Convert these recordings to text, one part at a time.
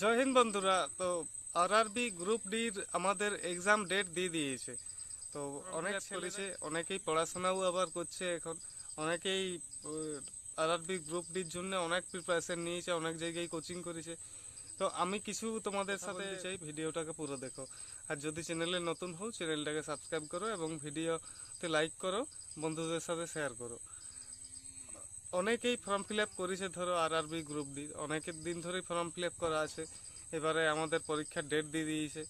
জয় হিন্দ বন্ধুরা তো RRB group ডির আমাদের এক্সাম ডেট দিয়ে দিয়েছে। তো অনেক করেছে অনেকেই পড়াশোনাও আবার করছে এখন। অনেকেই আরআরবি গ্রুপ ডির জন্য অনেক প্রিপারেশন নিয়েছে অনেক জায়গায় কোচিং করেছে। তো আমি কিছু তোমাদের সাথে চাই। ভিডিওটাকে পুরো দেখো। আর যদি চ্যানেলে নতুন হও চ্যানেলটাকে সাবস্ক্রাইব করো এবং ভিডিওতে লাইক করো বন্ধুদের সাথে শেয়ার করো। অনেকেই ফর্ম ফিল করেছে ধরো আর আরবি গ্রুপ ডি অনেকের দিন ধরেই ফর্ম ফিল করা আছে। এবারে আমাদের পরীক্ষার ডেট দিয়ে দিয়েছে।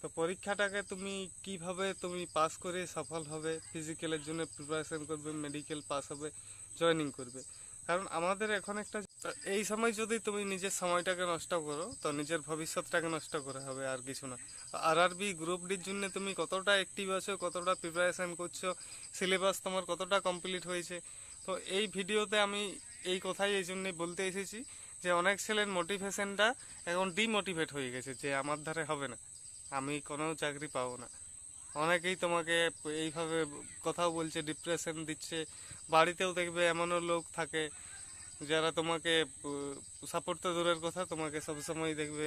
তো পরীক্ষাটাকে তুমি কীভাবে তুমি পাস করে সফল হবে? ফিজিক্যালের জন্য প্রিপারেশন করবে মেডিকেল পাস হবে জয়েনিং করবে। কারণ আমাদের এখন একটা, এই সময় যদি তুমি নিজের সময়টাকে নষ্ট করো, তো নিজের ভবিষ্যৎটাকে নষ্ট করা হবে আর কিছু না। আর আরবি গ্রুপ ডির জন্য তুমি কতটা অ্যাক্টিভ আছো, কতটা প্রিপারেশন করছ সিলেবাস তোমার কতটা কমপ্লিট হয়েছে তো এই ভিডিওতে আমি এই কথাই এই জন্যই বলতে এসেছি যে অনেক ছেলের মোটিভেশনটা এখন ডিমোটিভেট হয়ে গেছে যে আমার ধারে হবে না, আমি কোনো চাকরি পাবো না। অনেকেই তোমাকে এইভাবে কথাও বলছে ডিপ্রেশন দিচ্ছে, বাড়িতেও দেখবে এমনও লোক থাকে যারা তোমাকে সাপোর্ট তো দূরের কথা, তোমাকে সবসময় দেখবে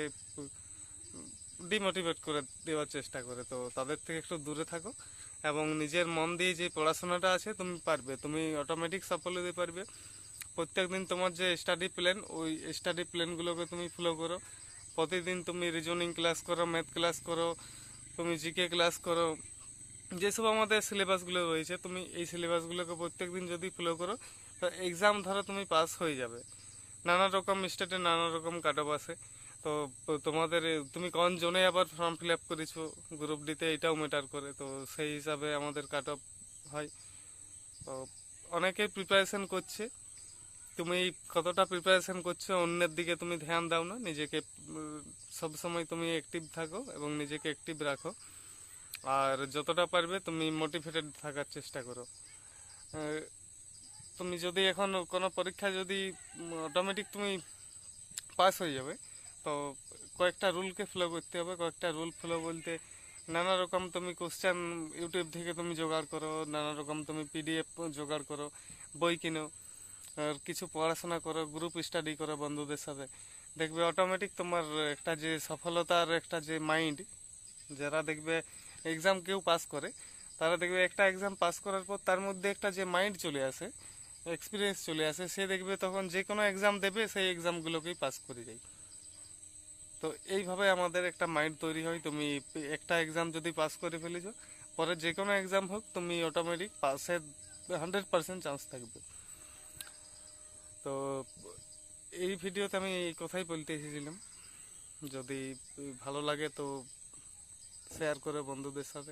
ডিমোটিভেট করে দেওয়ার চেষ্টা করে। তো তাদের থেকে একটু দূরে থাকো। এবং নিজের মন দিয়ে যে পড়াশোনাটা আছে, তুমি পারবে। তুমি অটোমেটিক সাফল্য দিতে পারবে। প্রত্যেকদিন তোমার যে স্টাডি প্ল্যান ওই স্টাডি প্ল্যানগুলোকে তুমি ফলো করো। প্রতিদিন তুমি রিজনিং ক্লাস করো ম্যাথ ক্লাস করো, তুমি জিকে ক্লাস করো। যেসব আমাদের সিলেবাসগুলো রয়েছে, তুমি এই সিলেবাসগুলোকে প্রত্যেকদিন যদি ফলো করো, তো এক্সাম ধরো তুমি পাস হয়ে যাবে। নানা রকম স্টেটে নানা রকম কাট আছে। তো তোমাদের, তুমি কোন জোনে আবার ফর্ম ফিল আপ করেছ? গ্রুপ ডিতে এটাও ম্যাটার করে, তো সেই হিসাবে আমাদের কাট অফ হয়। তো অনেকে প্রিপারেশন করছে। তুমি কতটা প্রিপারেশন করছ অন্যের দিকে তুমি ধ্যান দাও না, নিজেকে সবসময় তুমি অ্যাক্টিভ থাকো এবং নিজেকে অ্যাক্টিভ রাখো। আর যতটা পারবে তুমি মোটিভেটেড থাকার চেষ্টা করো। তুমি যদি এখন কোনো পরীক্ষা যদি অটোমেটিক তুমি পাস হয়ে যাবে তো কয়েকটা রুলকে ফলো করতে হবে, কয়েকটা রুল ফলো বলতে নানা রকম তুমি কোশ্চেন ইউটিউব থেকে তুমি জোগাড় করো, নানা রকম তুমি পিডিএফ জোগাড় করো, বই কিনো, আর কিছু পড়াশোনা করো গ্রুপ স্টাডি করো বন্ধুদের সাথে। দেখবে অটোমেটিক তোমার একটা যে সফলতার একটা যে মাইন্ড যারা দেখবে এক্সাম কেউ পাস করে, তারা দেখবে একটা এক্সাম পাস করার পর তার মধ্যে একটা যে মাইন্ড চলে আসে এক্সপিরিয়েন্স চলে আসে, সে দেখবে তখন যে কোনো এক্সাম দেবে, সেই এক্সামগুলোকেই পাস করে যায়। তো এইভাবে আমাদের একটা মাইন্ড তৈরি হয়। তুমি একটা এক্সাম যদি পাস করে ফেলেছো, পরে যে কোনো এক্সাম হোক, তুমি অটোমেটিক পাসের হান্ড্রেড পার্সেন্ট চান্স থাকবে। তো এই ভিডিওতে আমি এই কথাই বলতে এসেছিলাম। যদি ভালো লাগে তো শেয়ার করে বন্ধুদের সাথে।